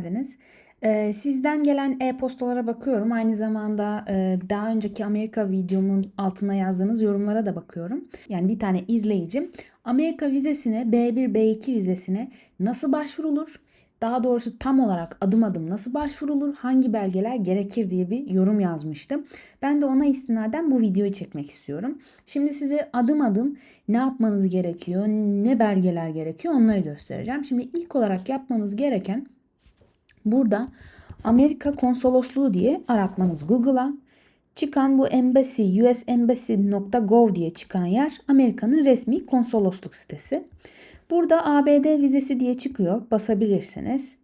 geldiniz. Ee, sizden gelen e-postalara bakıyorum. Aynı zamanda e, daha önceki Amerika videomun altına yazdığınız yorumlara da bakıyorum. Yani bir tane izleyicim Amerika vizesine B1 B2 vizesine nasıl başvurulur? Daha doğrusu tam olarak adım adım nasıl başvurulur? Hangi belgeler gerekir diye bir yorum yazmıştım. Ben de ona istinaden bu videoyu çekmek istiyorum. Şimdi size adım adım ne yapmanız gerekiyor, ne belgeler gerekiyor onları göstereceğim. Şimdi ilk olarak yapmanız gereken burada Amerika Konsolosluğu diye aratmanız Google'a. Çıkan bu embassy, usembassy.gov diye çıkan yer Amerika'nın resmi konsolosluk sitesi. Burada ABD vizesi diye çıkıyor. Basabilirsiniz.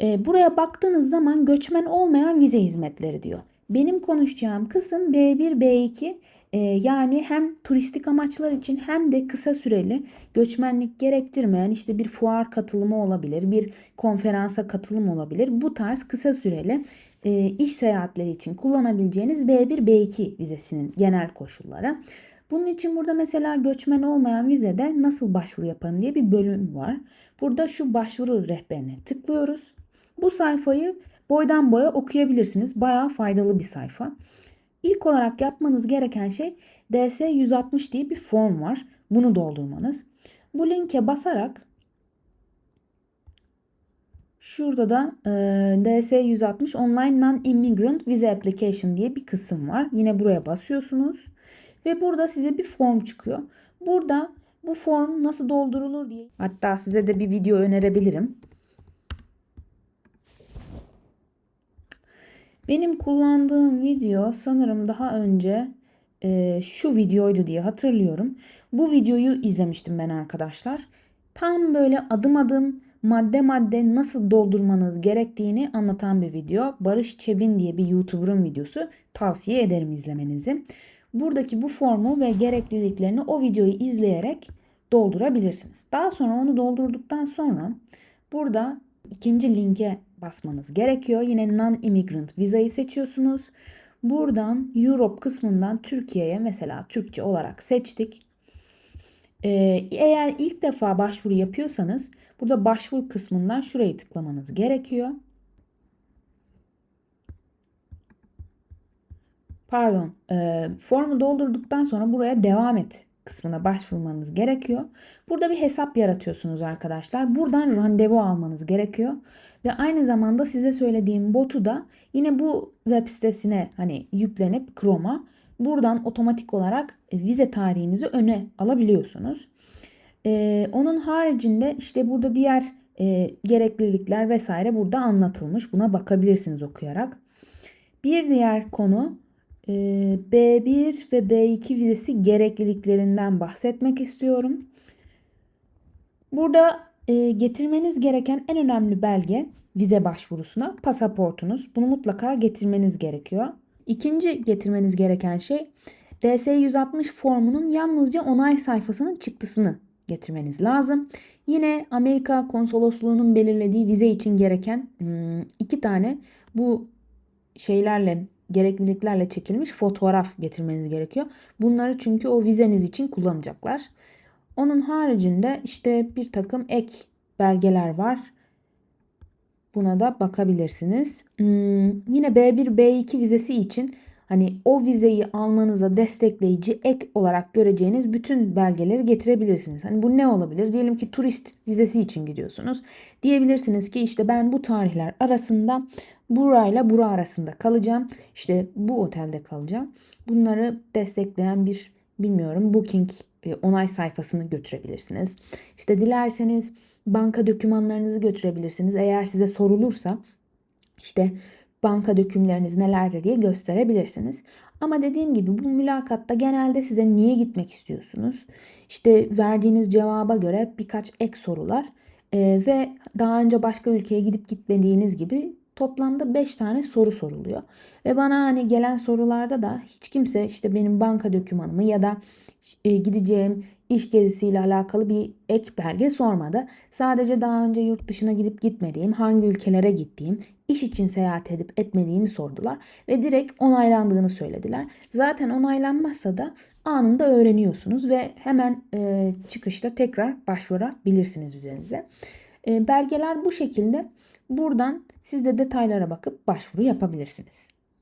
E, buraya baktığınız zaman göçmen olmayan vize hizmetleri diyor. Benim konuşacağım kısım B1, B2 e, yani hem turistik amaçlar için hem de kısa süreli göçmenlik gerektirmeyen işte bir fuar katılımı olabilir, bir konferansa katılım olabilir. Bu tarz kısa süreli e, iş seyahatleri için kullanabileceğiniz B1, B2 vizesinin genel koşulları. Bunun için burada mesela göçmen olmayan vizede nasıl başvuru yaparım diye bir bölüm var. Burada şu başvuru rehberine tıklıyoruz. Bu sayfayı boydan boya okuyabilirsiniz. Bayağı faydalı bir sayfa. İlk olarak yapmanız gereken şey DS-160 diye bir form var. Bunu doldurmanız. Bu linke basarak şurada da e, DS-160 Online Non-Immigrant Visa Application diye bir kısım var. Yine buraya basıyorsunuz. Ve burada size bir form çıkıyor. Burada bu form nasıl doldurulur diye. Hatta size de bir video önerebilirim. Benim kullandığım video sanırım daha önce e, şu videoydu diye hatırlıyorum. Bu videoyu izlemiştim ben arkadaşlar. Tam böyle adım adım madde madde nasıl doldurmanız gerektiğini anlatan bir video. Barış Çebin diye bir YouTuber'ın videosu. Tavsiye ederim izlemenizi. Buradaki bu formu ve gerekliliklerini o videoyu izleyerek doldurabilirsiniz. Daha sonra onu doldurduktan sonra burada ikinci linke basmanız gerekiyor. Yine non-immigrant vizayı seçiyorsunuz. Buradan Europe kısmından Türkiye'ye mesela Türkçe olarak seçtik. Ee, eğer ilk defa başvuru yapıyorsanız burada başvuru kısmından şurayı tıklamanız gerekiyor. Pardon, e, formu doldurduktan sonra buraya devam et kısmına başvurmanız gerekiyor. Burada bir hesap yaratıyorsunuz arkadaşlar. Buradan randevu almanız gerekiyor. Ve aynı zamanda size söylediğim botu da yine bu web sitesine hani yüklenip Chrome'a buradan otomatik olarak vize tarihinizi öne alabiliyorsunuz. Ee, onun haricinde işte burada diğer e, gereklilikler vesaire burada anlatılmış. Buna bakabilirsiniz okuyarak. Bir diğer konu e, B1 ve B2 vizesi gerekliliklerinden bahsetmek istiyorum. Burada e, getirmeniz gereken en önemli belge vize başvurusuna pasaportunuz. Bunu mutlaka getirmeniz gerekiyor. İkinci getirmeniz gereken şey DS-160 formunun yalnızca onay sayfasının çıktısını getirmeniz lazım. Yine Amerika konsolosluğunun belirlediği vize için gereken hmm, iki tane bu şeylerle gerekliliklerle çekilmiş fotoğraf getirmeniz gerekiyor. Bunları çünkü o vizeniz için kullanacaklar. Onun haricinde işte bir takım ek belgeler var. Buna da bakabilirsiniz. Hmm, yine B1, B2 vizesi için hani o vizeyi almanıza destekleyici ek olarak göreceğiniz bütün belgeleri getirebilirsiniz. Hani bu ne olabilir? Diyelim ki turist vizesi için gidiyorsunuz. Diyebilirsiniz ki işte ben bu tarihler arasında burayla bura arasında kalacağım. İşte bu otelde kalacağım. Bunları destekleyen bir bilmiyorum booking onay sayfasını götürebilirsiniz. İşte dilerseniz banka dokümanlarınızı götürebilirsiniz. Eğer size sorulursa işte banka dökümleriniz nelerdir diye gösterebilirsiniz. Ama dediğim gibi bu mülakatta genelde size niye gitmek istiyorsunuz? İşte verdiğiniz cevaba göre birkaç ek sorular ee, ve daha önce başka ülkeye gidip gitmediğiniz gibi toplamda 5 tane soru soruluyor. Ve bana hani gelen sorularda da hiç kimse işte benim banka dokümanımı ya da e, gideceğim iş gezisiyle alakalı bir ek belge sormadı. Sadece daha önce yurt dışına gidip gitmediğim, hangi ülkelere gittiğim, iş için seyahat edip etmediğimi sordular ve direkt onaylandığını söylediler. Zaten onaylanmazsa da anında öğreniyorsunuz ve hemen e, çıkışta tekrar başvurabilirsiniz vizenize. Belgeler bu şekilde. Buradan siz de detaylara bakıp başvuru yapabilirsiniz.